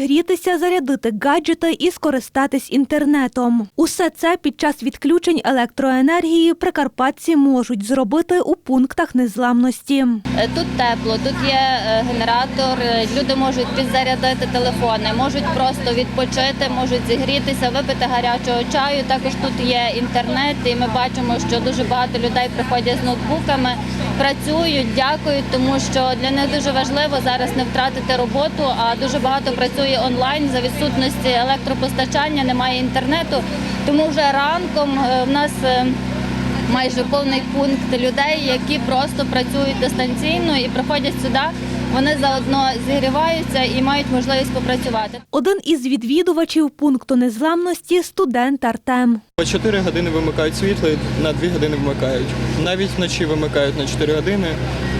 зігрітися, зарядити гаджети і скористатись інтернетом. Усе це під час відключень електроенергії прикарпатці можуть зробити у пунктах незламності. Е, Тут тепло, тут є е, генератор, е, люди можуть підзарядити телефони, можуть просто відпочити, можуть зігрітися, випити гарячого чаю. Також тут є інтернет, і ми бачимо, що дуже багато людей приходять з ноутбуками, працюють, дякують, тому що для них дуже важливо зараз не втратити роботу, а дуже багато працює онлайн за відсутності електропостачання, немає інтернету. Тому вже ранком е, в нас. е, майже повний пункт людей, які просто працюють дистанційно і приходять сюди. Вони заодно зігріваються і мають можливість попрацювати. Один із відвідувачів пункту незламності студент Артем. По 4 години вимикають світло, на 2 години вмикають. Навіть вночі вимикають на 4 години.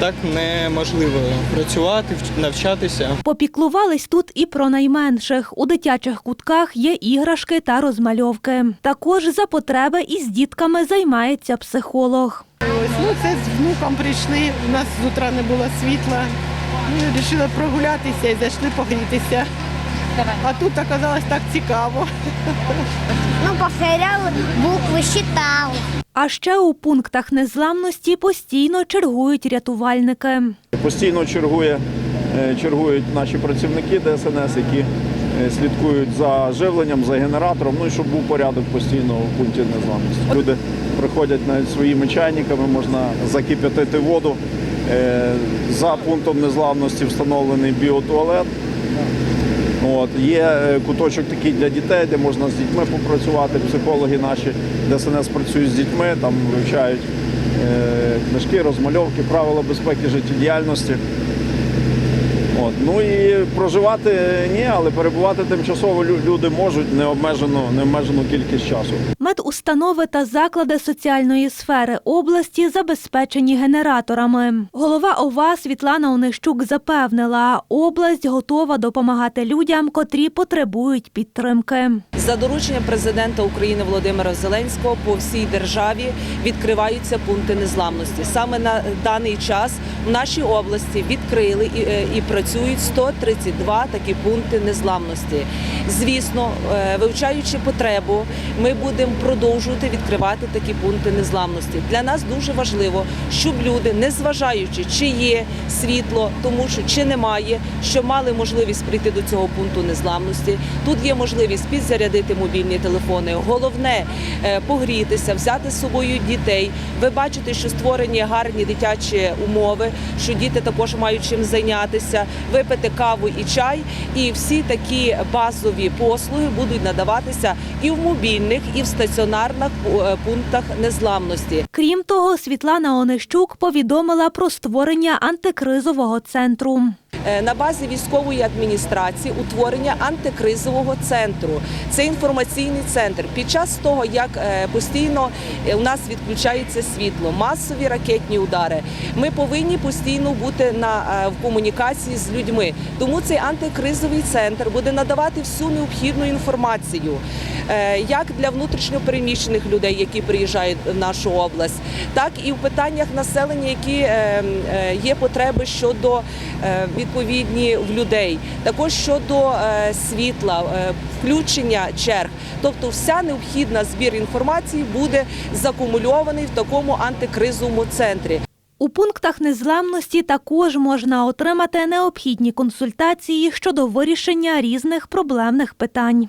Так неможливо працювати, навчатися. Попіклувались тут і про найменших. У дитячих кутках є іграшки та розмальовки. Також за потреби із дітками займається психолог. Ось, ну це з внуком прийшли, у нас з утра не було світла. Ми вирішили прогулятися і зайшли погрітися. А тут оказалось так цікаво. Ну, повторял буквы, считал. А ще у пунктах незламності постійно чергують рятувальники. Постійно чергує, е, чергують наші працівники ДСНС, які е, слідкують за живленням, за генератором, ну і щоб був порядок постійно в пункті незламності. Люди приходять навіть своїми чайниками, можна закип'ятити воду. Е, За пунктом незламності встановлений біотуалет. От, є е, куточок такий для дітей, де можна з дітьми попрацювати. Психологи наші ДСНС працюють з дітьми, там вивчають е, книжки, розмальовки, правила безпеки життєдіяльності. От. Ну і проживати ні, але перебувати тимчасово лю- люди можуть необмежену, необмежену кількість часу. Медустанови та заклади соціальної сфери області забезпечені генераторами. Голова ОВА Світлана Онищук запевнила, область готова допомагати людям, котрі потребують підтримки. За дорученням президента України Володимира Зеленського по всій державі відкриваються пункти незламності. Саме на даний час в нашій області відкрили і, е, і працюють 132 такі пункти незламності. Звісно, е, вивчаючи потребу, ми будемо продовжувати відкривати такі пункти незламності. Для нас дуже важливо, щоб люди, незважаючи чи є світло, тому що чи немає, що мали можливість прийти до цього пункту незламності. Тут є можливість підзарядити мобільні телефони. Головне е, погрітися, взяти з собою дітей. Ви бачите, що створені гарні дитячі умови, що діти також мають чим зайнятися, випити каву і чай. І всі такі базові послуги будуть надаватися і в мобільних, і в стаціонарних е, пунктах незламності. Крім того, Світлана Онищук повідомила про створення антикризового центру. Е, на базі військової адміністрації утворення антикризового центру. Це інформаційний центр. Під час того, як е, постійно е, у нас відключається світло, масові ракетні удари, ми повинні постійно бути на в комунікації з людьми. Тому цей антикризовий центр буде надавати всю необхідну інформацію, як для внутрішньопереміщених людей, які приїжджають в нашу область, так і в питаннях населення, які е, е, є потреби щодо е, відповідні в людей, також щодо е, світла, е, включення черг. Тобто, вся необхідна збір інформації буде закумульований в такому антикризовому центрі. У пунктах незламності також можна отримати необхідні консультації щодо вирішення різних проблемних питань.